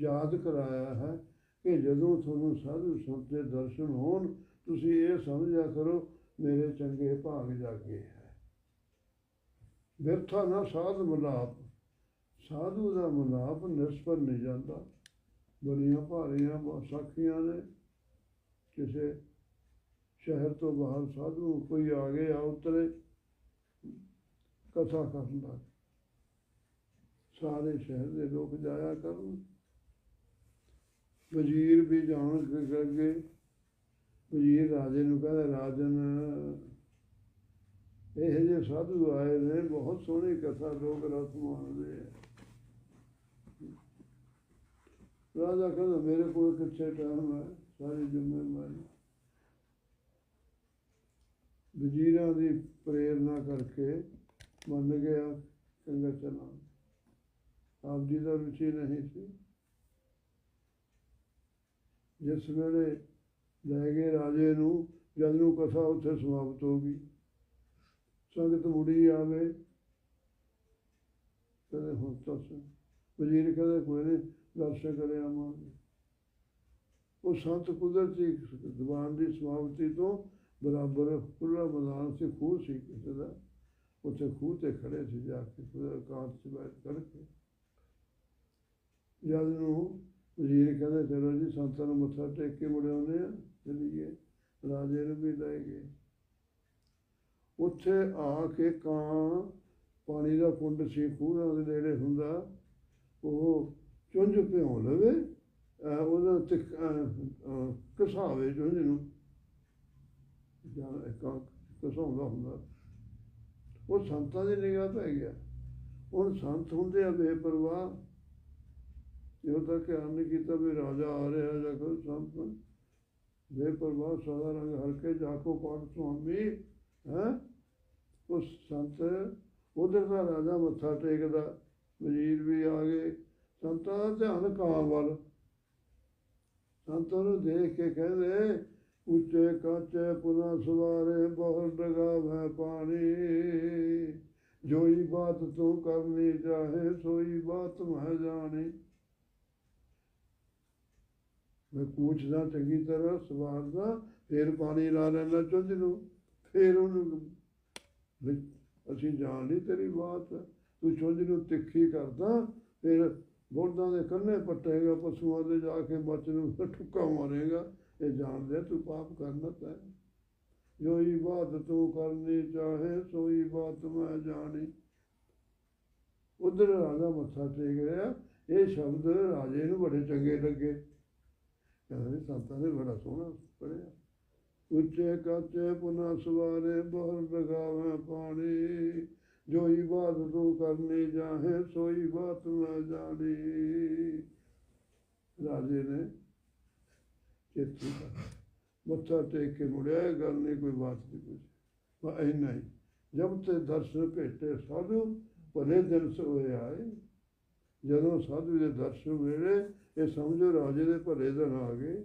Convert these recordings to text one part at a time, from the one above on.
ਯਾਦ ਕਰਾਇਆ ਹੈ ਕਿ ਜਦੋਂ ਤੁਹਾਨੂੰ ਸਾਧੂ ਸੰਤ ਦੇ ਦਰਸ਼ਨ ਹੋਣ, ਤੁਸੀਂ ਇਹ ਸਮਝਿਆ ਕਰੋ, ਮੇਰੇ ਚੰਗੇ ਭਾਗ ਜਾਗੇ ਹੈ। ਵਿਰਥਾ ਨਾ ਸਾਧ ਮਲਾਪ। ਸਾਧੂ ਦਾ ਮਲਾਪ ਨਿਸਪਰ ਨਹੀਂ ਜਾਂਦਾ। ਬੜੀਆਂ ਭਾਰੀਆਂ ਬ- ਸਾਖੀਆਂ ਨੇ। ਕਿਸੇ ਸ਼ਹਿਰ ਤੋਂ ਬਾਹਰ ਸਾਧੂ ਕੋਈ ਆ ਗਿਆ ਉਤਰੇ, ਕਥਾ ਕਰਨ ਲੱਗ। ਸਾਰੇ ਸ਼ਹਿਰ ਦੇ ਲੋਕ ਜਾਇਆ ਕਰਨ। ਵਜ਼ੀਰ ਵੀ ਜਾਣ ਕੇ ਅੱਗੇ ਵਜ਼ੀਰ ਰਾਜੇ ਨੂੰ ਕਹਿੰਦਾ, ਰਾਜਨ, ਇਹ ਜਿਹੇ ਸਾਧੂ ਆਏ ਨੇ, ਬਹੁਤ ਸੋਹਣੀ ਕਥਾ ਲੋਕ ਰਸ ਮਾਣਦੇ ਆ। ਰਾਜਾ ਕਹਿੰਦਾ, ਮੇਰੇ ਕੋਲ ਕਿੱਥੇ ਟਾਈਮ ਹੈ? ਸਾਰੀ ਜ਼ਿੰਮੇਵਾਰੀ। ਵਜ਼ੀਰਾਂ ਦੀ ਪ੍ਰੇਰਨਾ ਕਰਕੇ ਮੰਨ ਗਿਆ, ਚੰਗਾ ਚਲਾ। ਆਪ ਜੀ ਦਾ ਰੁਚੀ ਨਹੀਂ ਸੀ। ਜਿਸ ਵੇਲੇ ਲੈ ਗਏ ਰਾਜੇ ਨੂੰ ਜਦ ਨੂੰ ਕਥਾ ਉੱਥੇ ਸਮਾਪਤ ਹੋ ਗਈ। ਸੰਗਤ ਮੁੜੀ ਆਵੇ। ਕਹਿੰਦੇ, ਹੁਣ ਤਾਂ ਵਜ਼ੀਰ ਕਹਿੰਦੇ, ਕੋਈ ਨਹੀਂ, ਦਰਸ਼ਨ ਕਰੇ ਆਵਾਂਗੇ। ਉਹ ਸੰਤ ਕੁਦਰਤੀ ਦੀਵਾਨ ਦੀ ਸਮਾਪਤੀ ਤੋਂ ਬਰਾਬਰ ਖੁੱਲਾ ਮੈਦਾਨ ਸੀ, ਖੂਹ ਸੀ ਕਿਸੇ ਦਾ। ਉੱਥੇ ਖੂਹ ਤੇ ਖੜੇ ਸੀ, ਜਾ ਕੇ ਪੂਰਾ ਕਾਂਤ ਚ ਬੈਠ ਕਰਕੇ ਜਦ ਨੂੰ ਵਜ਼ੀਰ ਕਹਿੰਦੇ ਚਲੋ ਜੀ ਸੰਤਾਂ ਨੂੰ ਮੱਥਾ ਟੇਕ ਕੇ ਮੁੜੇ ਆਉਂਦੇ ਆ ਚਲੀਏ ਰਾਜੇ ਨੂੰ ਵੀ ਲੈ ਗਏ। ਉੱਥੇ ਆ ਕੇ ਕਾਂ, ਪਾਣੀ ਦਾ ਕੁੰਡ ਸੀ, ਖੂਹਾਂ ਦੇ ਨੇੜੇ ਹੁੰਦਾ। ਉਹ ਚੁੰਝ ਭਿਉਂ ਲਵੇ, ਅਹ ਉਹਦਾ ਤਿਕ ਕਸਾਵੇ ਚੁੰਝ ਨੂੰ। ਜਾਂ ਕਾਂ ਕਸਾਉਂਦਾ ਹੁੰਦਾ। ਉਹ ਸੰਤਾਂ ਦੀ ਨਿਗਾਹ ਪੈ ਗਿਆ। ਹੁਣ ਸੰਤ ਹੁੰਦੇ ਆ ਬੇਪਰਵਾਹ। ਜਦੋਂ ਤੱਕ ਧਿਆਨ ਨਹੀਂ ਕੀਤਾ ਵੀ ਰਾਜਾ ਆ ਰਿਹਾ ਜਾਂ ਕੋਈ ਸੰਤ ਬੇਪਰਵਾਹ ਸਦਾ ਰੰਗ ਹਲਕੇ ਜਾਕੋ ਪਾਠ ਸੁਆਮੀ, ਹੈ? ਉਸ ਸੰਤ, ਉਧਰ ਦਾ ਰਾਜਾ ਮੱਥਾ ਟੇਕਦਾ, ਵਜ਼ੀਰ ਵੀ ਆ ਗਏ। ਸੰਤਾਂ ਦਾ ਧਿਆਨ ਕਾਂ ਵੱਲ। ਸੰਤਾਂ ਨੂੰ ਦੇਖ ਕੇ ਕਹਿੰਦੇ, ਉੱਚੇ ਕਾਚੇ ਪੁਨਾ ਸਵਾਰੇ ਬਹੁ ਡਗਾਵੇ ਪਾਣੀ। ਜੋਈ ਬਾਤ ਤੂੰ ਕਰਨੀ ਚਾਹੇ, ਸੋਈ ਬਾਤ ਮੈਂ ਜਾਣੀ। ਮੈਂ ਪੁੱਛਦਾ ਚੰਗੀ ਤਰ੍ਹਾਂ, ਸਵਾਰਦਾ, ਫਿਰ ਪਾਣੀ ਲਾ ਲੈਣਾ ਚੁੰਝ ਨੂੰ, ਫਿਰ ਉਹਨੂੰ ਅਸੀਂ ਜਾਣ ਲਈ ਤੇਰੀ ਬਾਤ ਤੂੰ ਚੁੰਝ ਨੂੰ ਤਿੱਖੀ ਕਰਦਾ, ਫਿਰ ਬੋਲਦਾਂ ਦੇ ਕੰਨੇ ਪੱਟੇਗਾ, ਪਸ਼ੂਆਂ ਦੇ ਜਾ ਕੇ ਮੱਚ ਨੂੰ ਠੁੱਕਾ ਮਾਰੇਗਾ। ਇਹ ਜਾਣਦੇ ਤੂੰ ਪਾਪ ਕਰਨਾ ਤੈ ਜੋਈ ਬਾਤ ਤੂੰ ਕਰਨੀ ਚਾਹੇ, ਸੋਈ ਬਾਤ ਮੈਂ ਜਾਣੀ। ਉਧਰ ਰਾਜਾ ਮੱਥਾ ਟੇਕ ਰਿਹਾ। ਇਹ ਸ਼ਬਦ ਰਾਜੇ ਨੂੰ ਬੜੇ ਚੰਗੇ ਲੱਗੇ। ਕਹਿੰਦੇ ਸੰਤਾਂ ਨੇ ਬੜਾ ਸੋਹਣਾ ਪੜਿਆ ਉੱਚੇ ਕਾਚੇ ਪੁਨਾ ਸਵਾਰੇ ਬਹੁਰ ਲਗਾਵੇ ਪਾਣੀ। ਜੋਈ ਬਾਤ ਤੂੰ ਕਰਨੀ ਜਾਹੇ ਸੋਈ ਬਾਤ ਮੈਂ ਜਾਣੀ। ਰਾਜੇ ਨੇ ਚੇਤੀ ਮੱਥਾ ਟੇਕ ਕੇ ਮੁੜਿਆ ਗੱਲ ਨਹੀਂ, ਕੋਈ ਬਾਤ ਨਹੀਂ ਕੁਝ ਬਾ ਇੰਨਾ ਹੀ। ਜਬ ਤੇ ਦਰਸ਼ਨ ਭੇਟੇ ਸਾਧੂ, ਭਲੇ ਦਿਨ ਸੋਇਆ ਆਏ। ਜਦੋਂ ਸਾਧੂ ਦੇ ਦਰਸ਼ਨ ਵੇਲੇ ਇਹ ਸਮਝੋ ਰਾਜੇ ਦੇ ਭਲੇ ਦਿਨ ਆ ਗਏ।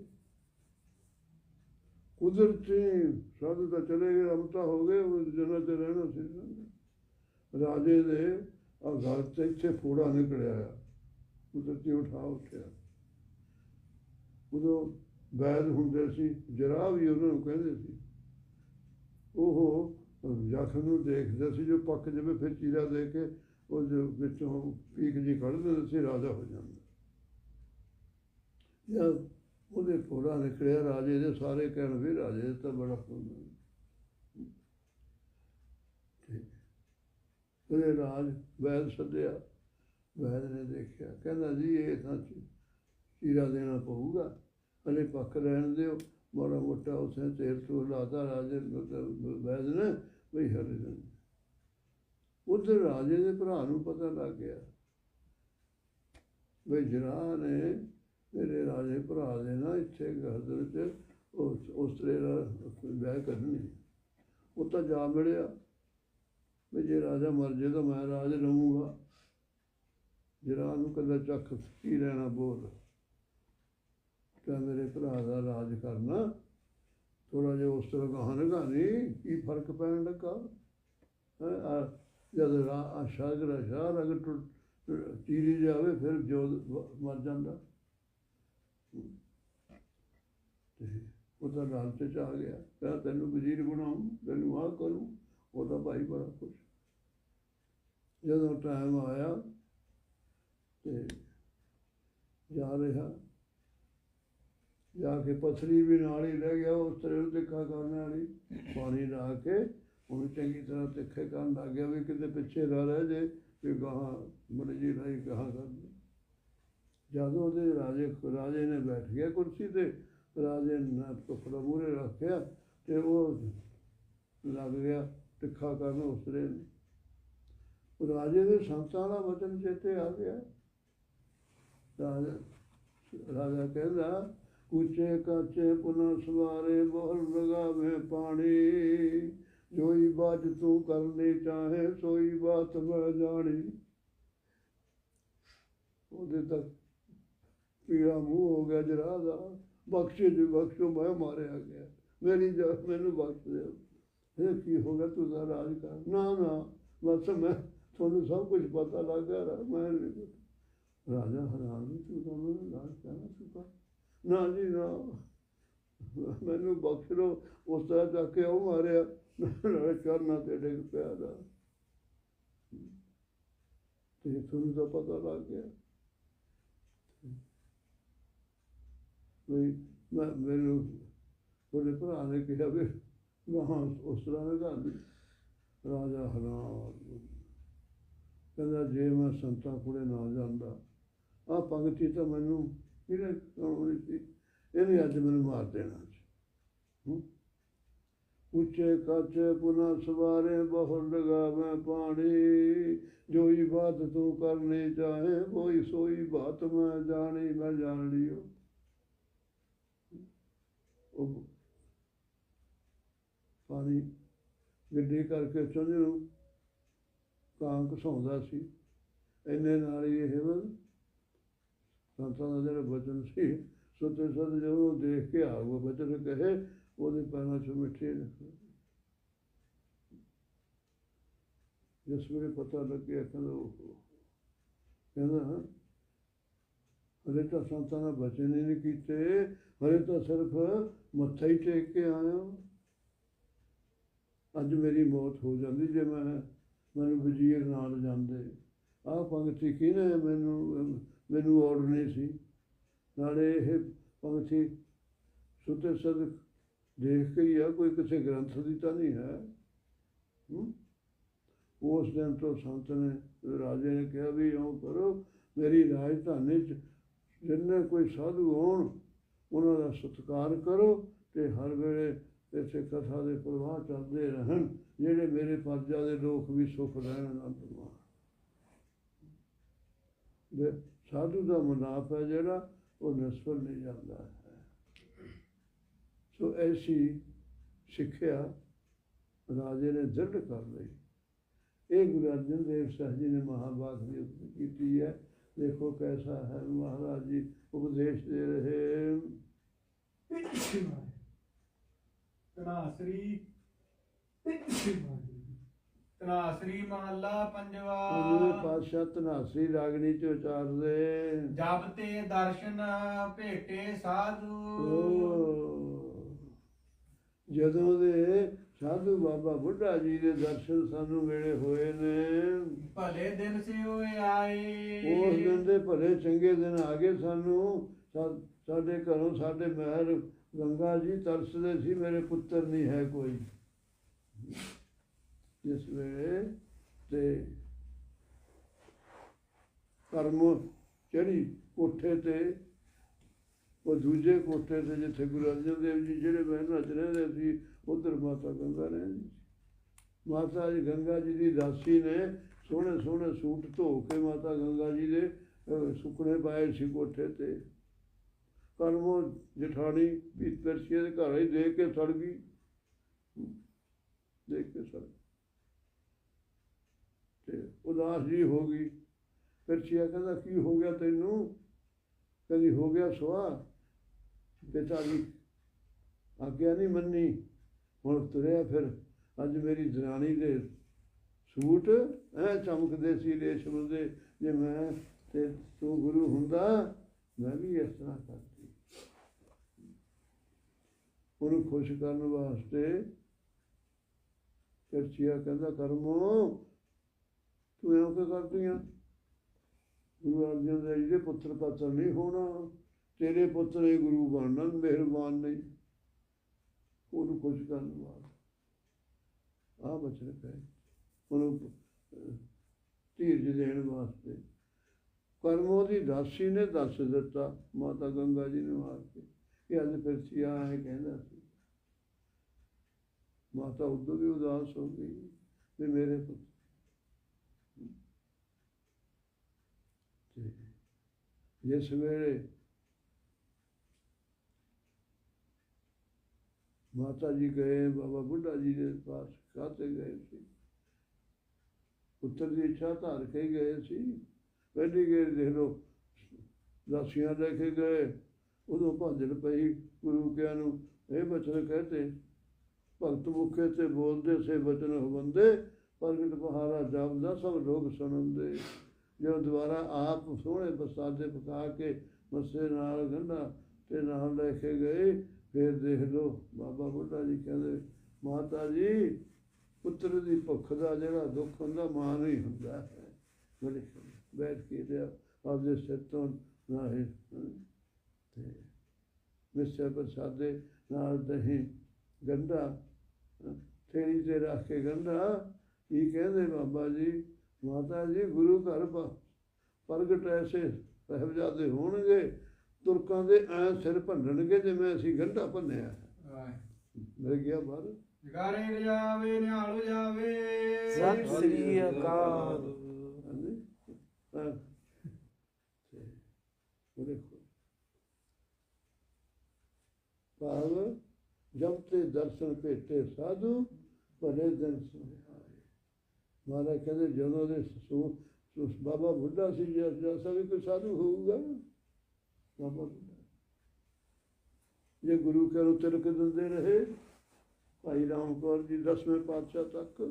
ਕੁਦਰਤੀ ਸਾਧੂ ਤਾਂ ਚਲੇ ਗਏ ਅਮਤਾ ਹੋ ਗਏ ਉਹ ਜਨਤ ਤੇ ਰਹਿਣਾ ਸੀ ਰਾਜੇ ਦੇ ਆ ਤੇ ਇੱਥੇ ਫੋੜਾ ਨਿਕਲਿਆ ਆ। ਕੁਦਰਤੀ ਉਠਾ ਉੱਠਿਆ। ਉਦੋਂ ਵੈਦ ਹੁੰਦੇ ਸੀ, ਜਰਾ ਵੀ ਉਹਨਾਂ ਨੂੰ ਕਹਿੰਦੇ ਸੀ। ਉਹ ਜ਼ਖਮ ਨੂੰ ਦੇਖਦੇ ਸੀ, ਜੋ ਪੱਕ ਜਾਵੇ ਫਿਰ ਚੀਰਾ ਦੇ ਕੇ ਉਹਦੇ ਵਿੱਚੋਂ ਪੀਕ ਜੀ ਕੱਢ ਸੀ ਰਾਜਾ ਹੋ ਜਾਂਦਾ। ਜਾਂ ਉਹਦੇ ਫੋੜਾ ਨਿਕਲਿਆ ਰਾਜੇ ਦੇ ਸਾਰੇ ਕਹਿਣ ਵੀ ਰਾਜੇ ਦਾ ਤਾਂ ਬੜਾ ਪੁੰਨ ਉਹਦੇ ਰਾਜ ਵੈਦ ਸੱਦਿਆ। ਵੈਦ ਨੇ ਦੇਖਿਆ, ਕਹਿੰਦਾ, ਜੀ, ਇਹ ਤਾਂ ਚੀਰਾ ਦੇਣਾ ਪਊਗਾ। ਹਲੇ ਪੱਕ ਰਹਿਣ ਦਿਓ। ਮਾੜਾ ਮੋਟਾ ਉਸੇ ਤੇਲ ਤੋਂ ਲਾਤਾ, ਰਾਜੇ ਵੈਦ ਨੇ ਵੀ ਹਰੇ ਦਿਨ ਉਧਰ ਰਾਜੇ ਦੇ ਭਰਾ ਨੂੰ ਪਤਾ ਲੱਗ ਗਿਆ ਵੀ ਜਰਾ ਨੇ ਮੇਰੇ ਰਾਜੇ ਭਰਾ ਦੇ ਨਾਲ ਇੱਥੇ ਗਰਦਨ ਚ ਉਸ ਉਸਰੇ ਨਾਲ ਵਿਆਹ ਕਰਨੀ। ਉਹ ਤਾਂ ਜਾ ਮਿਲਿਆ ਵੀ ਜੇ ਰਾਜਾ ਮਰ ਜੇ ਤਾਂ ਮੈਂ ਰਾਜ ਰਹੂੰਗਾ ਜਰਾ ਨੂੰ ਕੱਲਾ ਚੱਕ, ਕੀ ਰਹਿਣਾ ਬੋਲ? ਤਾਂ ਮੇਰੇ ਭਰਾ ਦਾ ਰਾਜ ਕਰਨਾ। ਥੋੜਾ ਜਿਹਾ ਉਸ ਤਰ੍ਹਾਂ ਕਹਾਂ ਨਹੀਂ ਕੀ ਫ਼ਰਕ ਪੈਣ ਲੱਗਾ? ਜਦ ਰਾ ਸ਼ਾਗਰ ਸ਼ਾਹ ਅਗਰ ਟੁੱਟ- ਚੀਰੀ ਜਾਵੇ, ਫਿਰ ਜੋ ਮਰ ਜਾਂਦਾ। ਤੇ ਉਹਦਾ ਲਾਲਚ ਚ ਆ ਗਿਆ। ਕਹਿੰਦਾ ਤੈਨੂੰ ਵਜ਼ੀਰ ਬਣਾਉਂ, ਤੈਨੂੰ ਆਹ ਕਰੂੰ ਉਹਦਾ ਭਾਈ ਬੜਾ ਖੁਸ਼। ਜਦੋਂ ਟਾਈਮ ਆਇਆ ਤੇ ਜਾ ਰਿਹਾ। ਜਾ ਕੇ ਪਥਰੀ ਵੀ ਨਾਲ ਹੀ ਰਹਿ ਗਿਆ, ਉਸ ਤਰ੍ਹਾਂ ਨੂੰ ਤਿੱਖਾ ਕਰਨ ਵਾਲੀ ਪਾਣੀ ਲਾ ਕੇ ਉਹਨੂੰ ਚੰਗੀ ਤਰ੍ਹਾਂ ਤਿੱਖੇ ਕਰਨ ਲੱਗ ਗਿਆ ਵੀ ਕਿਤੇ ਪਿੱਛੇ ਨਾ ਰਹਿ ਜੇ, ਵੀ ਗਾਹਾਂ ਮਰਜ਼ੀ ਲਈ ਗਾਹਾਂ ਕਰ ਜਦੋਂ ਉਹਦੇ ਰਾਜੇ ਰਾਜੇ ਨੇ ਬੈਠ ਗਿਆ ਕੁਰਸੀ ਤੇ, ਰਾਜੇ ਨੇ ਟੁਕੜਾ ਮੂਰੇ ਰੱਖਿਆ ਤੇ ਉਹ ਲੱਗ ਗਿਆ ਤਿੱਖਾ ਕਰਨ ਉਸਰੇ ਨੇ। ਰਾਜੇ ਦੇ ਸੰਤਾਂ ਦਾ ਵਚਨ ਚੇਤੇ ਆ ਗਿਆ। ਰਾਜਾ ਰਾਜਾ ਕਹਿੰਦਾ ਉੱਚੇ ਕਾਚੇ ਪੁਨਾ ਸਵਾਰੇ ਬੋਲ ਲਗਾਵੇ ਪਾਣੀ ਜੋਈ ਬਾਤ ਤੂੰ ਕਰਨੀ ਚਾਹੇ, ਸੋਈ ਬਾਤ ਮੈਂ ਜਾਣੀ। ਉਹਦੇ ਤੱਕ ਪੀੜਾ ਮੂੰਹ ਹੋ ਗਿਆ ਜਰਾ ਦਾ। ਬਖਸ਼ੇ ਜੀ ਬਖਸ਼ੋ ਮੈਂ ਮਾਰਿਆ ਗਿਆ। ਮੇਰੀ ਜਾ ਮੈਨੂੰ ਬਖਸ਼ ਦਿਓ। ਇਹ ਕੀ ਹੋ ਗਿਆ? ਤੂੰ ਦਾ ਰਾਜ ਕਰ। ਨਾ ਨਾ, ਬਸ ਮੈਂ ਤੁਹਾਨੂੰ ਸਭ ਕੁਝ ਪਤਾ ਲੱਗ ਗਿਆ। ਮੈਂ ਰਾਜਾ ਹੈਰਾਨ ਤੂੰ ਤਾਂ ਮੈਨੂੰ ਰਾਜ ਕਰਨਾ ਸੁਕਾ ਨਾ ਜੀ, ਨਾ। ਮੈਨੂੰ ਬਖਸ਼ ਲਓ ਉਸ ਤਰ੍ਹਾਂ ਚੱਕ ਕੇ ਉਹ ਮਾਰਿਆ। ਨਾਲੇ ਤੇ ਡਿੱਗ ਪਿਆ ਦਾ। ਤੇ ਤੁਹਾਨੂੰ ਤਾਂ ਪਤਾ ਲੱਗ ਗਿਆ। ਵੀ ਮੈਂ ਮੈਨੂੰ ਉਹਦੇ ਭਰਾ ਨੇ ਕਿਹਾ ਵੀ ਵਾਹਾਂ ਉਸ ਤਰ੍ਹਾਂ ਦਾ ਰਾਜਾ ਹਰਾਮ। ਕਹਿੰਦਾ, ਜੇ ਮੈਂ ਸੰਤਾਂ ਕੋਲੇ ਨਾ ਜਾਂਦਾ ਆ ਪੰਗਤੀ ਤਾਂ ਮੈਨੂੰ ਇਹਨੇ ਕਹਾਉਣੀ ਸੀ ਇਹਨੇ ਅੱਜ ਮੈਨੂੰ ਮਾਰ ਦੇਣਾ ਸੀ। ਹੂੰ? ਉੱਚੇ ਕਾਚੇ ਪੁਨਾ ਸਵਾਰੇ ਬਹੁ ਲਗਾਵੇਂ ਪਾਣੀ। ਜੋਈ ਬਾਤ ਤੂੰ ਕਰਨੀ ਚਾਹੇ ਕੋਈ ਸੋਈ ਬਾਤ ਮੈਂ ਜਾਣੀ, ਮੈਂ ਜਾਣ ਲਿਓ। ਉਹ ਪਾਣੀ ਗੱਡੀ ਕਰਕੇ ਚੁੰਝ ਨੂੰ ਕਾਂ ਘਸਾਉਂਦਾ ਸੀ। ਇੰਨੇ ਨਾਲ ਹੀ ਇਹ ਵਾ, ਸੰਤਾਂ ਦਾ ਜਿਹੜਾ ਬਚਨ ਸੀ ਸੁਤੇ ਸਦ ਜਦੋਂ ਦੇਖ ਕੇ ਆ ਉਹ ਬਚਨ ਕਹੇ ਉਹਦੇ ਪੈਰਾਂ ਚੋਂ ਮਿੱਠੇ ਨਿਕਲੇ ਜਿਸ ਵੇਲੇ ਪਤਾ ਲੱਗਿਆ ਕਹਿੰਦਾ ਉਹ ਕਹਿੰਦਾ ਹਰੇ ਤਾਂ ਸੰਤਾਂ ਦਾ ਬਚਨ ਹੀ ਨਹੀਂ ਕੀਤੇ ਹਰੇ ਤਾਂ ਸਿਰਫ ਮੱਥਾ ਹੀ ਟੇਕ ਕੇ ਆਇਆ ਅੱਜ ਮੇਰੀ ਮੌਤ ਹੋ ਜਾਂਦੀ ਜੇ ਮੈਂ ਮੈਨੂੰ ਵਜ਼ੀਰ ਨਾਲ ਜਾਂਦੇ। ਆਹ ਪੰਕਤੀ ਕਿਹਨੇ ਮੈਨੂੰ ਮੈਨੂੰ ਔਰ ਨਹੀਂ ਸੀ। ਨਾਲੇ ਇਹ ਪੰਕਤੀ ਸੁਤੇ ਸਦ ਦੇਖ ਕੇ ਹੀ ਆ, ਕੋਈ ਕਿਸੇ ਗ੍ਰੰਥ ਦੀ ਤਾਂ ਨਹੀਂ ਹੈ। ਉਸ ਦਿਨ ਤੋਂ ਸੰਤ ਨੇ, ਰਾਜੇ ਨੇ ਕਿਹਾ ਵੀ ਇਉਂ ਕਰੋ, ਮੇਰੀ ਰਾਜਧਾਨੀ ਚ ਜਿੰਨੇ ਕੋਈ ਸਾਧੂ ਹੋਣ, ਉਹਨਾਂ ਦਾ ਸਤਿਕਾਰ ਕਰੋ ਤੇ ਹਰ ਵੇਲੇ ਇਸੇ ਕਥਾ ਦੇ ਪ੍ਰਵਾਹ ਚੱਲਦੇ ਰਹਿਣ, ਜਿਹੜੇ ਮੇਰੇ ਪਰਜਾ ਦੇ ਲੋਕ ਵੀ ਸੁਖ ਰਹਿਣ ਆਨੰਦ ਮਾਣ। ਸਾਧੂ ਦਾ ਮਨਾਫ ਹੈ ਜਿਹੜਾ, ਉਹ ਨਸਫਲ ਨਹੀਂ ਜਾਂਦਾ। ਹੈ ਸੋ ਐਸੀ ਸਿੱਖਿਆ ਰਾਜੇ ਨੇ ਦ੍ਰਿੜ ਕਰ ਲਈ। ਇਹ ਗੁਰੂ ਅਰਜਨ ਦੇਵ ਸਾਹਿਬ ਜੀ ਨੇ ਮਹਾਭਾਰਤ ਦੀ ਕੀਤੀ ਹੈ। ਦੇਖੋ ਕੈਸਾ ਹੈ ਮਹਾਰਾਜ ਜੀ ਉਪਦੇਸ਼ ਦੇ ਰਹੇ। ਤਨਾਸਰੀ ਤਨਾਸਰੀ ਮਹੱਲਾ ਪੰਜਵਾ। ਪਾਤਸ਼ਾਹ ਧਨਾਸੀ ਰਾਗਣੀ ਚ ਉਚਾਰਦੇ। ਜਬ ਤੇ ਦਰਸ਼ਨ ਭੇਟੇ ਸਾਧੂ। ਜਦੋਂ ਦੇ ਸਾਧੂ ਬਾਬਾ ਬੁੱਢਾ ਜੀ ਦੇ ਦਰਸ਼ਨ ਸਾਨੂੰ ਮਿਲੇ ਹੋਏ ਨੇ ਭਲੇ ਦਿਨ ਸੇ ਹੋਏ ਆਏ। ਉਸ ਦਿਨ ਦੇ ਭਲੇ ਚੰਗੇ ਦਿਨ ਆ ਗਏ ਸਾਨੂੰ। ਸਾਡੇ ਘਰੋਂ ਸਾਡੇ ਮਹਿਰ ਗੰਗਾ ਜੀ ਤਰਸਦੇ ਸੀ ਮੇਰੇ ਪੁੱਤਰ ਨਹੀਂ ਹੈ ਕੋਈ। ਜਿਸ ਵੇਲੇ ਤੇ ਕਰਮ ਚੜੀ ਕੋਠੇ ਤੇ ਉਹ ਦੂਜੇ ਕੋਠੇ ਤੇ ਜਿੱਥੇ ਗੁਰੂ ਅਰਜਨ ਦੇਵ ਜੀ ਜਿਹੜੇ ਮਹਿਲਾਂ ਚ ਰਹਿੰਦੇ ਸੀ ਉਧਰ ਮਾਤਾ ਗੰਗਾ ਰਹਿੰਦੀ ਸੀ। ਮਾਤਾ ਜੀ ਗੰਗਾ ਜੀ ਦੀ ਦਾਸੀ ਨੇ ਸੋਹਣੇ ਸੋਹਣੇ ਸੂਟ ਧੋ ਕੇ ਮਾਤਾ ਗੰਗਾ ਜੀ ਦੇ ਅਹ, ਸੁੱਕਣੇ ਪਾਏ ਸੀ ਕੋਠੇ ਤੇ। ਕਰਮੋ ਜਠਾਣੀ ਵੀ ਤਰਸੀਏ ਦੇ ਘਰ ਹੀ ਦੇਖ ਕੇ ਸੜ ਗਈ। ਦੇਖ ਕੇ ਸੜ ਗਈ। ਤੇ ਉਦਾਸ ਜੀ ਹੋ ਗਈ। ਫਿਰ ਛਿਆ ਕਹਿੰਦਾ ਕੀ ਹੋ ਗਿਆ ਤੈਨੂੰ? ਕਹਿੰਦੀ ਹੋ ਗਿਆ ਸੁਆ ਪਿਤਾ ਜੀ, ਆਗਿਆ ਨਹੀਂ ਮੰਨੀ, ਹੁਣ ਤੁਰਿਆ ਫਿਰ ਅੱਜ ਮੇਰੀ ਦਰਾਣੀ ਦੇ ਸੂਟ, ਐ ਚਮਕਦੇ ਸੀ ਰੇਸ਼ਮ ਦੇ, ਜੇ ਮੈਂ ਤੇ ਤੂੰ ਗੁਰੂ ਹੁੰਦਾ, ਮੈਂ ਵੀ ਇਸ ਤਰ੍ਹਾਂ ਕਰਦੀ। ਉਹਨੂੰ ਖੁਸ਼ ਕਰਨ ਵਾਸਤੇ ਚਰਚੀਆ ਕਹਿੰਦਾ, ਕਰਮੋ, ਤੂੰ ਐਂ ਕਿ ਕਰਦੀ ਆ? ਗੁਰੂ ਅਰਜਨ ਦੇ ਜੀ ਦੇ ਪੁੱਤਰ ਪਾਤਰ ਨਹੀਂ ਹੋਣਾ। ਤੇਰੇ ਪੁੱਤਰ ਇਹ ਗੁਰੂ ਬਣਨਾ, ਮਿਹਰਬਾਨ ਨਹੀਂ ਉਹਨੂੰ ਖੁਸ਼ ਕਰਨ ਵਾਸਤੇ। ਆ ਬਚਨ ਕਹੇ ਉਹਨੂੰ ਧੀਰਜ ਦੇਣ ਵਾਸਤੇ। ਕਰਮੋ ਦੀ ਦਾਸੀ ਨੇ ਦੱਸ ਦਿੱਤਾ, ਮਾਤਾ ਗੰਗਾ ਜੀ ਨੂੰ ਆ ਕੇ। ਕਿ ਅੱਜ ਫਿਰ ਸਿਆ ਹੈ ਕਹਿੰਦਾ ਸੀ। ਮਾਤਾ ਉਦੋਂ ਵੀ ਉਦਾਸ ਹੋ ਗਈ ਵੀ ਮੇਰੇ ਪੁੱਤ। ਜਿਸ ਵੇਲੇ ਮਾਤਾ ਜੀ ਗਏ, ਬਾਬਾ ਬੁੱਢਾ ਜੀ ਦੇ ਪਾਸ ਕਾਤੇ ਗਏ ਸੀ। ਪੁੱਤਰ ਦੀ ਇੱਛਾ ਧਾਰ ਕੇ ਗਏ ਸੀ। ਪਹਿਲੀ ਗੇਰ ਦੇਖ ਲਓ, ਦਾਸੀਆਂ ਲੈ ਕੇ ਗਏ। ਉਦੋਂ ਭਾਜੜ ਪਈ ਗੁਰੂ ਕਿਆ ਨੂੰ ਇਹ ਬਚਨ ਕਹਤੇ, ਭਗਤ ਮੁਖੇ ਤੇ ਬੋਲਦੇ ਸੇ ਬਚਨ ਹਵੰਦੇ, ਪ੍ਰਗਟ ਬਹਾਰਾ ਜਪਦਾ ਸਭ ਲੋਕ ਸੁਣਦੇ। ਜਦੋਂ ਦੁਬਾਰਾ ਆਪ ਸੋਹਣੇ ਬਸਾਦੇ ਪਕਾ ਕੇ ਮੱਸੇ ਨਾਲ ਗੰਢਾ ਤੇ ਨਾਲ ਲੈ ਕੇ ਗਏ ਫਿਰ ਦੇਖ ਲਓ, ਬਾਬਾ ਬੁੱਢਾ ਜੀ ਕਹਿੰਦੇ, ਮਾਤਾ ਜੀ, ਪੁੱਤਰ ਦੀ ਭੁੱਖ ਦਾ ਜਿਹੜਾ ਦੁੱਖ ਹੁੰਦਾ, ਮਾਂ ਨੂੰ ਹੀ ਹੁੰਦਾ ਹੈ। ਬੜੇ ਬੈਠ ਕੇ ਤੇ ਆਪਦੇ ਸਿਰ ਤੋਂ ਨਾ ਹੈ ਤੇ ਮਿੱਸੇ ਪ੍ਰਸਾਦੇ ਨਾਲ ਦਹੀਂ ਗੰਢਾ ਥੇੜੀ ਤੇ ਰੱਖ ਕੇ ਗੰਢਾ, ਕੀ ਕਹਿੰਦੇ ਬਾਬਾ ਜੀ, ਮਾਤਾ ਜੀ, ਗੁਰੂ ਘਰ ਪ- ਪ੍ਰਗਟ ਐਸੇ ਸਾਹਿਬਜ਼ਾਦੇ ਹੋਣਗੇ ਤੁਰਕਾਂ ਦੇ ਐ ਸਿਰ ਭੰਨਣਗੇ ਜਿਵੇਂ ਅਸੀਂ ਗੰਢਾ ਭੰਨਿਆ ਹੈ। ਮਿਲ ਗਿਆ ਬਾਹਰ? ਜਗਾਰੇ ਜਾਵੇ ਨਿਹਾਲ ਜਾਵੇ ਸਤਿ ਸ੍ਰੀ ਅਕਾਲ। ਭਾਵ ਜਬ ਤੇ ਦਰਸ਼ਨ ਭੇਟੇ ਸਾਧੂ ਭਲੇ ਦਿਨ ਸੁਣਾਏ ਮਹਾਰਾਜ ਕਹਿੰਦੇ ਜਦੋਂ ਦੇ ਸੂ ਸੂ- ਬਾਬਾ ਬੁੱਢਾ ਸੀ ਜਿਸ ਜੈਸਾ ਵੀ ਕੋਈ ਸਾਧੂ ਹੋਊਗਾ ਬਾਬਾ ਜੇ ਗੁਰੂ ਕੇ ਤਿਲਕ ਦਿੰਦੇ ਰਹੇ, ਭਾਈ ਰਾਮ ਕੌਰ ਜੀ ਦਸਵੇਂ ਪਾਤਸ਼ਾਹ ਤੱਕ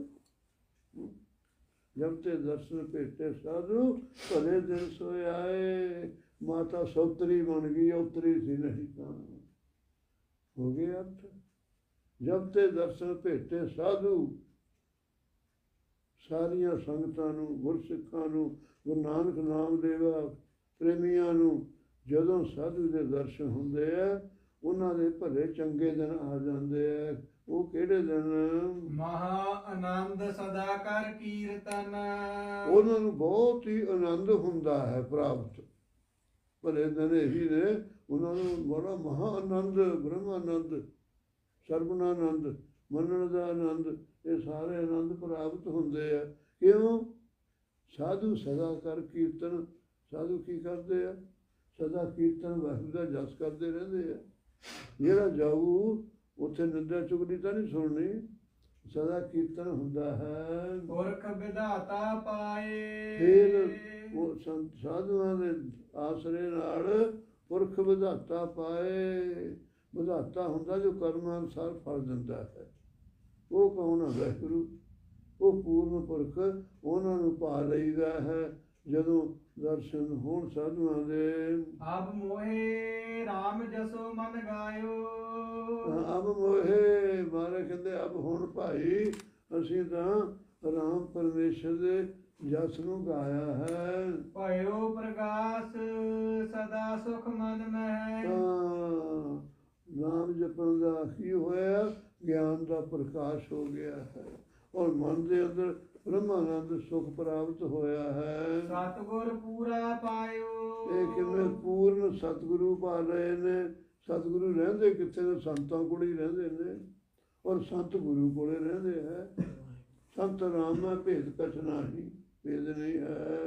ਜਬ ਤੇ ਦਰਸ਼ਨ ਭੇਟੇ ਸਾਧੂ, ਭਲੇ ਦਿਨ ਸੋਏ ਆਏ, ਮਾਤਾ ਸੌਤਰੀ ਬਣ ਗਈ ਉਤਰੀ ਸੀ ਨਹੀਂ ਤਾਂ। ਹੋ ਗਏ ਅਰਥ ਜਬ ਤੇ ਦਰਸ਼ਨ ਭੇਟੇ ਸਾਧੂ, ਸਾਰੀਆਂ ਸੰਗਤਾਂ ਨੂੰ, ਗੁਰਸਿੱਖਾਂ ਨੂੰ, ਗੁਰੂ ਨਾਨਕ ਨਾਮ ਦੇਵਾ ਪ੍ਰੇਮੀਆਂ ਨੂੰ ਜਦੋਂ ਸਾਧੂ ਦੇ ਦਰਸ਼ਨ ਹੁੰਦੇ ਆ ਉਹਨਾਂ ਦੇ ਭਲੇ ਚੰਗੇ ਦਿਨ ਆ ਜਾਂਦੇ ਆ। ਉਹ ਕਿਹੜੇ ਦਿਨ? ਮਹਾ ਆਨੰਦ ਸਦਾ ਕਰ ਕੀਰਤਨ। ਉਹਨਾਂ ਨੂੰ ਬਹੁਤ ਹੀ ਆਨੰਦ ਹੁੰਦਾ ਹੈ ਪ੍ਰਾਪਤ। ਭਲੇ ਦਿਨ ਇਹੀ ਨੇ ਉਹਨਾਂ ਨੂੰ ਬੜਾ ਮਹਾ ਆਨੰਦ ਬ੍ਰਹਮ ਆਨੰਦ ਸਰਬਨਾਨੰਦ ਮੰਨਣ ਦਾ ਆਨੰਦ ਇਹ ਸਾਰੇ ਆਨੰਦ ਪ੍ਰਾਪਤ ਹੁੰਦੇ ਆ। ਕਿਉਂ? ਸਾਧੂ ਸਦਾ ਕਰ ਕੀਰਤਨ ਸਾਧੂ ਕੀ ਕਰਦੇ ਆ? ਸਦਾ ਕੀਰਤਨ ਵਾਹਿਗੁਰੂ ਦਾ ਜਸ ਕਰਦੇ ਰਹਿੰਦੇ ਆ। ਜਿਹੜਾ ਜਾਊ ਉੱਥੇ ਨਿੰਦਾ ਚੁਗਲੀ ਤਾਂ ਨਹੀਂ ਸੁਣਨੀ। ਸਦਾ ਕੀਰਤਨ ਹੁੰਦਾ ਹੈ। ਪੁਰਖ ਵਿਧਾਤਾ ਪਾਏ। ਫਿਰ ਉਹ ਸੰਤ ਸਾਧੂਆਂ ਦੇ ਆਸਰੇ ਨਾਲ ਪੁਰਖ ਵਿਧਾਤਾ ਪਾਏ। ਵਿਧਾਤਾ ਹੁੰਦਾ ਜੋ ਕਰਮਾਂ ਅਨੁਸਾਰ ਫਲ ਦਿੰਦਾ ਹੈ। ਉਹ ਕੌਣ ਹੈ ਵਾਹਿਗੁਰੂ? ਉਹ ਪੂਰਨ ਪੁਰਖ ਉਹਨਾਂ ਨੂੰ ਪਾ ਲਈਦਾ ਹੈ। ਜਦੋਂ ਦਰਸ਼ਨ ਹੋਣ ਸਾਧੂਆਂ ਦੇ। ਆਪ ਮੋਹੇ RAM ਜਸੋ ਮਨ ਗਾਇਓ। ਅਬ ਮੋਹੇ ਮਾਰੇ ਕਹਿੰਦੇ ਅਬ ਹੁਣ ਭਾਈ ਅਸੀਂ ਤਾਂ ਰਾਮ ਪਰਮੇਸ਼ਰ ਦੇ ਜਸ ਨੂੰ ਗਾਇਆ ਹੈ। ਭਇਓ ਪ੍ਰਗਾਸ ਸਦਾ ਸੁਖ ਮਨ ਮਹਿ। ਨਾਮ ਜਪਣ ਦਾ ਕੀ ਹੋਇਆ? ਗਿਆਨ ਦਾ ਪ੍ਰਕਾਸ਼ ਹੋ ਗਿਆ ਹੈ। ਔਰ ਮਨ ਦੇ ਅੰਦਰ ਬ੍ਰਹਮਾਨੰਦ ਸੁਖ ਪ੍ਰਾਪਤ ਹੋਇਆ ਹੈ। ਸਤਗੁਰ ਪੂਰਾ ਪਾਇਓ। ਇਹ ਕਿਵੇਂ ਪੂਰਨ ਸਤਿਗੁਰੂ ਪਾ ਲਏ ਨੇ? ਸਤਿਗੁਰੂ ਰਹਿੰਦੇ ਕਿੱਥੇ ਨੇ? ਸੰਤਾਂ ਕੋਲ ਹੀ ਰਹਿੰਦੇ ਨੇ। ਔਰ ਸੰਤ ਗੁਰੂ ਕੋਲੇ ਰਹਿੰਦੇ ਹੈ। ਸੰਤ ਰਾਮ ਹੈ ਭੇਦ ਕਛ ਨਹੀਂ ਭੇਦ ਨਹੀਂ ਹੈ।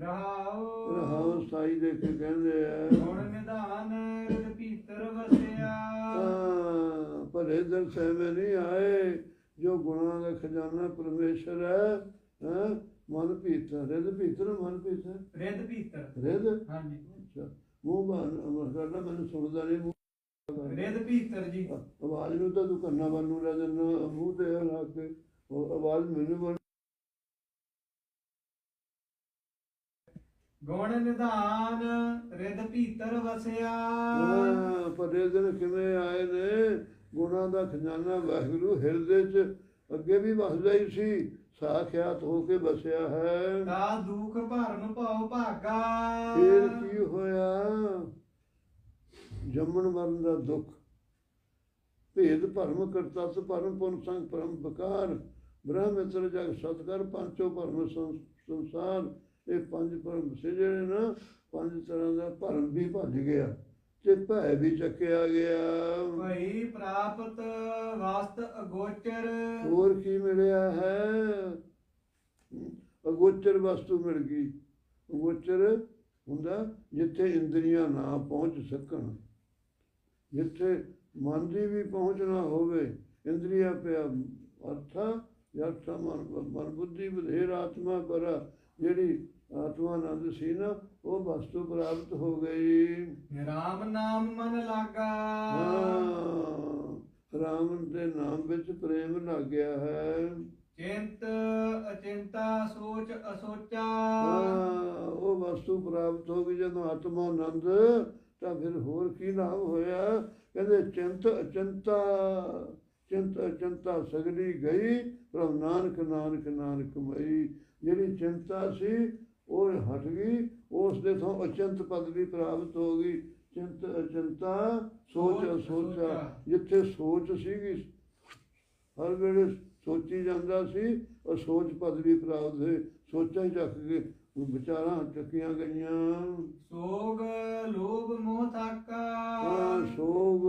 ਰਹਾਉ ਰਹਾਉ ਸਾਈ ਦੇ ਕੇ ਕਹਿੰਦੇ ਆ ਗੁਣ ਨਿਧਾਨ ਰਿਦ ਭੀਤਰ ਵਸਿਆ। ਹਾਂ, ਭਲੇ ਦਿਨ ਸਹਿਮੇ ਨਹੀਂ ਆਏ। ਜੋ ਗੁਣਾਂ ਦਾ ਖਜ਼ਾਨਾ ਪਰਮੇਸ਼ਰ ਹੈ ਹੈ ਮਨ ਭੀਤਰ ਰਿਦ ਭੀਤਰ ਮਨ ਭੀਤਰ ਰਿਦ ਭੀਤਰ ਰਿਦ ਹਾਂਜੀ। ਅੱਛਾ ਮੂੰਹ ਬਾਨ ਅਮਰ ਕਰਦਾ ਮੈਨੂੰ ਸੁਣਦਾ ਨਹੀਂ ਮੂੰਹ। ਰਿਦ ਭੀਤਰ ਜੀ। ਆਵਾਜ਼ ਨੂੰ ਤਾਂ ਤੂੰ ਕੰਨਾਂ ਵੱਲ ਨੂੰ ਲੈ ਜਾਂਦਾ ਮੂੰਹ ਤੇ ਲਾ ਕੇ ਉਹ ਆਵਾਜ਼ ਮੈਨੂੰ ਵੱਲ ਗੁਣ ਨਿਧਾਨ ਰਿਦ ਭੀਤਰ ਵਸਿਆ। ਪਰ ਦਿਨ ਕਿਵੇਂ ਆਏ ਨੇ? ਗੁਣਾਂ ਦਾ ਖਜ਼ਾਨਾ ਵਾਹਿਗੁਰੂ ਹਿਰਦੇ 'ਚ ਅੱਗੇ ਵੀ ਵਸਦਾ ਹੀ ਸੀ। ਸਾਖਿਆਤ ਹੋ ਕੇ ਵਸਿਆ ਹੈ। ਤਾ ਦੁਖ ਭਰਨ ਭਉ ਭਾਗਾ। ਫੇਰ ਕੀ ਹੋਇਆ? ਜੰਮਣ ਮਰਨ ਦਾ ਦੁੱਖ। ਭੇਦ ਭਰਮ ਕਰਤਾ ਸ ਭਰਮ ਪੁਨ ਸੰਗ ਪਰਮ ਬਕਾਰ ਬ੍ਰਹਮ ਇਤਰ ਜਗ ਸਤਕਰ ਪੰਚੋ ਭਰਮ ਸੰਸਾਰ। ਇਹ ਪੰਜ ਭਰਮ ਸੇ ਜਿਹੜੇ ਨਾ ਪੰਜ ਤਰ੍ਹਾਂ ਦਾ ਭਰਮ ਵੀ ਭੱਜ ਗਿਆ। ਤੇ ਭੈ ਵੀ ਚੱਕਿਆ ਗਿਆ। ਭਈ ਪ੍ਰਾਪਤ ਵਾਸਤ ਅਗੋਚਰ। ਹੋਰ ਕੀ ਮਿਲਿਆ ਹੈ? ਅਗੋਚਰ ਵਸਤੂ ਮਿਲ ਗਈ। ਅਗੋਚਰ ਹੁੰਦਾ ਜਿੱਥੇ ਇੰਦਰੀਆਂ ਨਾ ਪਹੁੰਚ ਸਕਣ। ਜਿੱਥੇ ਮਨ ਦੀ ਵੀ ਪਹੁੰਚ ਨਾ ਹੋਵੇ। ਇੰਦਰੀਆ ਪਿਆ ਅਰਥਾ ਮਨ ਮਨ ਬੁੱਧੀ ਬਧੇਰ ਆਤਮਾ ਪਰ ਜਿਹੜੀ ਆਤਮਾ ਆਨੰਦ ਸੀ ਨਾ ਉਹ ਵਸਤੂ ਪ੍ਰਾਪਤ ਹੋ ਗਈ। ਰਾਮ ਨਾਮ ਮਨ ਲਾਗਾ। ਹਾਂ ਰਾਮ ਦੇ ਨਾਮ ਵਿੱਚ ਪ੍ਰੇਮ ਲੱਗ ਗਿਆ ਹੈ। ਚਿੰਤ ਅਚਿੰਤਾ ਸੋਚ ਅਸੋਚਾ। ਉਹ ਵਸਤੂ ਪ੍ਰਾਪਤ ਹੋ ਗਈ। ਜਦੋਂ ਆਤਮਾ ਆਨੰਦ ਤਾਂ ਫਿਰ ਹੋਰ ਕੀ ਲਾਭ ਹੋਇਆ? ਕਹਿੰਦੇ ਚਿੰਤ ਅਚਿੰਤਾ ਚਿੰਤ ਅਚਿੰਤਾ ਸਗਲੀ ਗਈ ਪ੍ਰਭ ਨਾਨਕ ਨਾਨਕ ਨਾਨਕ ਮਈ। ਜਿਹੜੀ ਚਿੰਤਾ ਸੀ ਉਹ ਹਟ ਗਈ। ਉਸ ਦੇ ਤੋਂ ਅਚਿੰਤ ਪਦਵੀ ਪ੍ਰਾਪਤ ਹੋ ਗਈ। ਚਿੰਤ ਅਚਿੰਤਾ ਸੋਚ ਸੋਚ। ਜਿੱਥੇ ਸੋਚ ਸੀਗੀ ਹਰ ਵੇਲੇ ਸੋਚੀ ਜਾਂਦਾ ਸੀ ਉਹ ਸੋਚ ਪਦਵੀ ਪ੍ਰਾਪਤ ਹੋਈ ਸੋਚਾਂ ਹੀ ਚੱਕ ਕੇ ਵਿਚਾਰਾਂ ਚੱਕੀਆਂ ਗਈਆਂ। ਸੋਗ ਲੋਭ ਮੋਹ ਥਾਕਾ। ਸੋਗ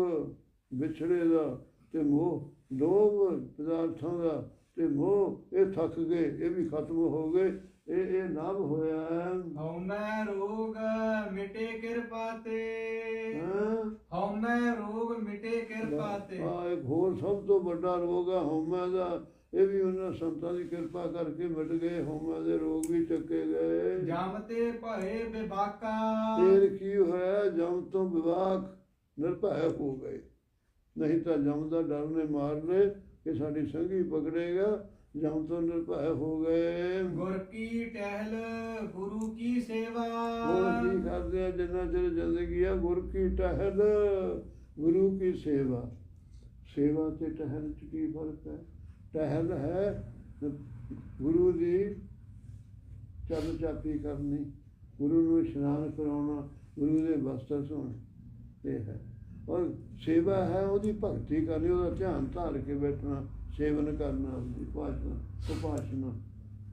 ਵਿਛੜੇ ਦਾ ਤੇ ਮੋਹ ਲੋਭ ਪਦਾਰਥਾਂ ਦਾ ਤੇ ਮੋਹ ਇਹ ਥੱਕ ਗਏ ਇਹ ਵੀ ਖਤਮ ਹੋ ਗਏ। ਇਹ ਇਹ ਨਵ ਹੋਇਆ ਹੈ। ਹਉਮੈ ਰੋਗ ਮਿਟੇ ਕਿਰਪਾ ਤੇ ਹਾਂ? ਹਉਮੈ ਰੋਗ ਮਿਟੇ ਕਿਰਪਾ ਤੇ ਆ ਇੱਕ ਹੋਰ ਸਭ ਤੋਂ ਵੱਡਾ ਰੋਗ ਆ ਹਉਮੈ ਦਾ। ਇਹ ਵੀ ਉਹਨਾਂ ਸੰਤਾਂ ਦੀ ਕਿਰਪਾ ਕਰਕੇ ਮਿਟ ਗਏ ਹਉਮੈ ਦੇ ਰੋਗ ਵੀ ਚੱਕੇ ਗਏ। ਜਮ ਤੇ ਭਏ ਬਿਬਾਕਾ। ਫੇਰ ਕੀ ਹੋਇਆ? ਜਮ ਤੋਂ ਵਿਵਾਕ ਨਿਰਭੈ ਹੋ ਗਏ। ਨਹੀਂ ਤਾਂ ਜਮ ਦਾ ਡਰ ਨੇ ਮਾਰ ਲਏ ਕਿ ਸਾਡੀ ਸੰਗੀ ਪਕੜੇਗਾ। ਜਮ ਤੋਂ ਨਿਰਭੈ ਹੋ ਗਏ। ਗੁਰ ਕੀ ਟਹਿਲ ਗੁਰੂ ਕੀ ਸੇਵਾ। ਹੁਣ ਕੀ ਕਰਦੇ ਆ ਜਿੰਨਾ ਚਿਰ ਜ਼ਿੰਦਗੀ ਆ ਗੁਰ ਕੀ ਟਹਿਲ ਗੁਰੂ ਕੀ ਸੇਵਾ। ਸੇਵਾ ਤੇ ਟਹਿਲ ਚ ਕੀ ਫ਼ਰਕ ਹੈ? ਟਹਿਲ ਹੈ ਗੁਰੂ ਦੀ ਚਰਨ ਚਾਪੀ ਕਰਨੀ ਗੁਰੂ ਨੂੰ ਇਸ਼ਨਾਨ ਕਰਾਉਣਾ ਗੁਰੂ ਦੇ ਵਸਤਰ ਧੋਣੇ ਇਹ ਹੈ। ਔਰ ਸੇਵਾ ਹੈ ਉਹਦੀ ਭਗਤੀ ਕਰਨੀ ਉਹਦਾ ਧਿਆਨ ਧਾਰ ਕੇ ਬੈਠਣਾ। ਸੇਵਨ ਕਰਨਾ ਉਹਦੀ ਭਾਸ਼ਣਾ ਉਪਾਸ਼ਨਾ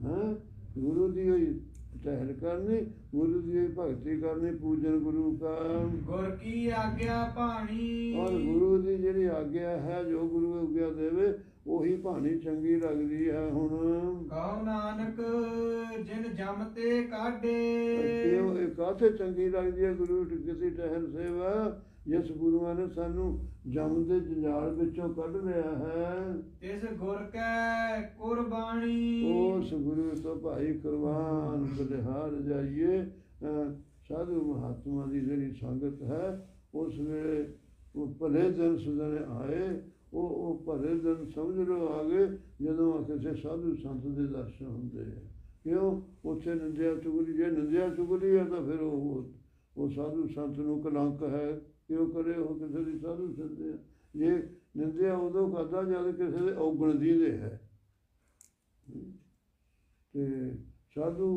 ਹੈ? ਗੁਰੂ ਦੀ ਹੋਈ ਟਹਿਲ ਕਰਨੀ ਗੁਰੂ ਦੀ ਹੋਈ ਭਗਤੀ ਕਰਨੀ ਪੂਜਨ ਗੁਰੂ ਕਾ। ਗੁਰ ਕੀ ਆਗਿਆ ਭਾਣੀ? ਔਰ ਗੁਰੂ ਦੀ ਜਿਹੜੀ ਆਗਿਆ ਹੈ ਜੋ ਗੁਰੂ ਆਗਿਆ ਦੇਵੇ ਉਹੀ ਭਾਣੀ ਚੰਗੀ ਲੱਗਦੀ ਹੈ ਹੁਣ। ਕਹੋ ਨਾਨਕ ਜਿਨ ਜਮ ਤੇ ਕਾਢੇ। ਕਿਉਂ? ਇਹ ਕਾਥੇ ਚੰਗੀ ਲੱਗਦੀ ਹੈ ਗੁਰੂ? ਦੀ ਕਿਸੇ ਟਹਿਲ ਸੇਵਾ ਜਿਸ ਗੁਰੂਆਂ ਨੇ ਸਾਨੂੰ ਜਮ ਦੇ ਜੰਜਾਲ ਵਿੱਚੋਂ ਕੱਢ ਲਿਆ ਹੈ। ਤਿਸ ਗੁਰ ਕੈ ਕੁਰਬਾਨੀ। ਉਸ ਗੁਰੂ ਤੋਂ ਭਾਈ ਕੁਰਬਾਨ ਬਲਿਹਾਰ ਜਾਈਏ। ਸਾਧੂ ਮਹਾਤਮਾ ਦੀ ਜਿਹੜੀ ਸੰਗਤ ਹੈ ਉਸ ਵੇਲੇ ਉਹ ਭਲੇ ਦਿਨ ਸੁਧਨੇ ਆਏ। ਉਹ ਉਹ ਭਲੇ ਦਿਨ ਸਮਝ ਲਓ ਆ ਗਏ ਜਦੋਂ ਕਿਸੇ ਸਾਧੂ ਸੰਤ ਦੇ ਦਰਸ਼ਨ ਹੁੰਦੇ ਆ। ਕਿਉਂ? ਉੱਥੇ ਨਿੰਦਿਆ ਚੁਗਲੀ ਜੇ ਨਿੰਦਿਆ ਚੁਗਲੀ ਹੈ ਤਾਂ ਫਿਰ ਉਹ ਉਹ ਸਾਧੂ ਸੰਤ ਨੂੰ ਕਲੰਕ ਹੈ। ਕਿਉਂ ਕਰੇ? ਉਹ ਕਿਸੇ ਦੀ ਸਾਧੂ ਸੰਤ ਜੇ ਨਿੰਦਿਆ ਉਦੋਂ ਕਰਦਾ ਜਦ ਕਿਸੇ ਦੇ ਔਗਣ ਦੀ ਦੇ ਹੈ। ਤੇ ਸਾਧੂ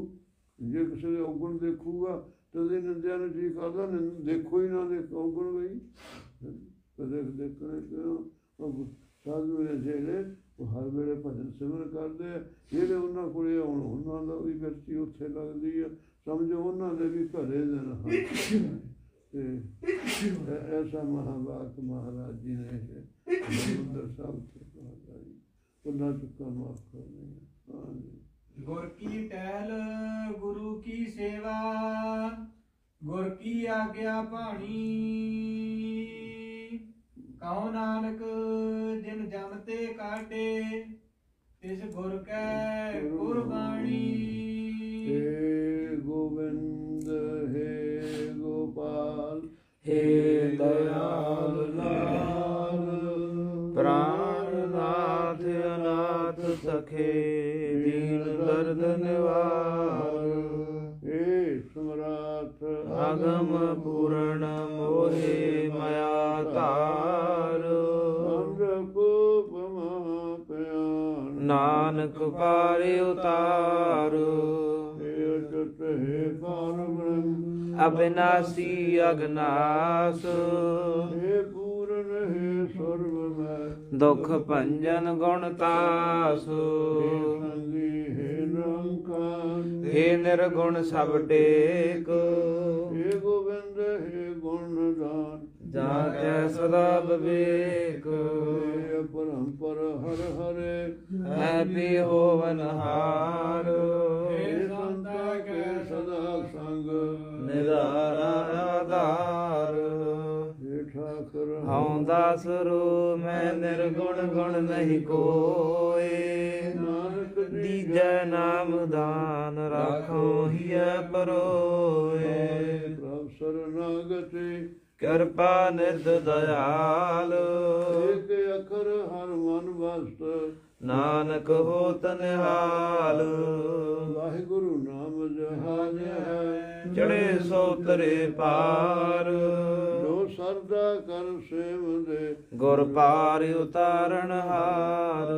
ਜੇ ਕਿਸੇ ਦੇ ਔਗਣ ਦੇਖੂਗਾ, ਤਾਂ ਇਹ ਨਿੰਦਿਆ ਨੂੰ ਜੀ ਕਰਦਾ ਦੇਖੋ ਹੀ ਨਾ, ਦੇਖ ਔਗਣ ਗਈ ਕਦੇ ਦੇਖਣੇ ਕਿਉਂ? ਸਾਧੂ ਨੇ ਜਿਹੜੇ ਉਹ ਹਰ ਵੇਲੇ ਭਜਨ ਸਿਮਰਨ ਕਰਦੇ ਆ। ਜਿਹੜੇ ਉਹਨਾਂ ਕੋਲੇ ਆਉਣ, ਉਹਨਾਂ ਦਾ ਵੀ ਵਿਅਕਤੀ ਉੱਥੇ ਲੱਗਦੀ ਆ। ਸਮਝੋ, ਉਹਨਾਂ ਦੇ ਵੀ ਘਰੇ ਦਿਨ ਹਨ। ਤੇ ਐ- ਐਸਾ ਮਹਾਵਾਕ ਮਹਾਰਾਜ ਜੀ ਨੇ ਮੰਦਰ ਸਾਹਿਬ ਤੋਂ ਕਹਾ ਉਹਨਾਂ ਚੁੱਕਾ ਮਾਫ ਕਰਨੇ ਗੁਰ ਕੀ ਟਹਿਲ, ਗੁਰੂ ਕੀ ਸੇਵਾ, ਗੁਰ ਕੀ ਆਗਿਆ ਭਾਣੀ। ਕਹੋ ਨਾਨਕ, ਜਿਨ ਜਮ ਤੇ ਕਾਟੇ ਇਸ ਗੁਰ ਕੈ ਗੁਰਬਾਣੀ हे दयाल लाल प्राणनाथ अनाथ सखे दीन दर्द निवार हे सम्राट अगम पूर्ण मोहे मया तार अमृकोप महापयान नानक पारे उतार हे अचुत हे पारम ਅਬਿਨਾਸੀ ਅਗਨਾਸ। ਏ ਪੂਰਨ ਹੈ ਸਰਬ ਮੈਂ ਦੁਖ ਭੰਜਨ ਗੁਣ ਤਾਸ। ਏ ਨਿਰਗੁਣ ਸਭ ਟੇਕ। ਏ ਗੋਬਿੰਦ ਹੈ ਗੁਣਦਾਨ ਜਾ ਕੈ ਸਦਾ ਵਿਵੇਕ ਪਰੰਪਰ ਹਰ ਹਰੇ ਹੈ ਵੀ ਹੋਵਨ ਹਾਰ। ਏ ਸੰਤ ਕੇ ਸਦਾ ਸੰਗ। ਦਾਸ ਰੂ ਮੈਂ ਨਿਰਗੁਣ ਗੁਣ ਨਹੀਂ ਕੋਏ। ਨਾਨਕ ਦੀ ਦੀਜੈ ਨਾਮ ਦਾਨ ਰਾਖੋ ਹੀਐ ਪਰੋਏ। ਪ੍ਰਭ ਸਰਨਾਗਤੀ ਕਿਰਪਾ ਨਿਧ ਦਇਆਲ। ਏਕ ਅਖਰ ਹਰ ਮਨ ਵਸਤ। ਨਾਨਕ ਹੋਤ ਨਿਹਾਲ ਵਾਹਿਗੁਰੂ ਨਾਮ ਜਹਾਜ ਹੈ। ਚੜੇ ਸੋ ਤਰੇ ਪਾਰ। ਸਰਦਾ ਕਰ ਸੇਵ ਗੁਰ ਪਾਰ ਉਤਾਰਨ ਹਾਰ।